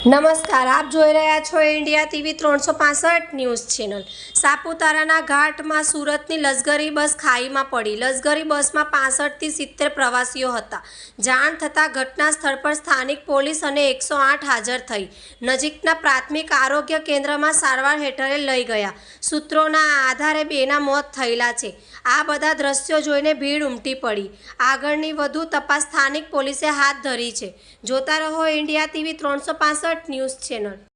નમસ્કાર, આપ જોઈ રહ્યા છો ઇન્ડિયા ટીવી ત્રણસો પાસઠ ન્યૂઝ ચેનલ. સાપુતારાના ઘાટમાં સુરતની લશ્કરી બસ ખાઈમાં પડી. લશ્કરી બસમાં પાસઠથી સિત્તેર પ્રવાસીઓ હતા. જાણ થતાં ઘટના સ્થળ પર સ્થાનિક પોલીસ અને એકસો આઠ હાજર થઈ. નજીકના પ્રાથમિક આરોગ્ય કેન્દ્રમાં સારવાર હેઠળે લઈ ગયા. સૂત્રોના આધારે બેના મોત થયેલા છે. આ બધા દ્રશ્યો જોઈને ભીડ ઉમટી પડી. આગળની વધુ તપાસ સ્થાનિક પોલીસે હાથ ધરી છે. જોતા રહો ઇન્ડિયા ટીવી ત્રણસો પાસઠ ન્યૂઝ ચેનલ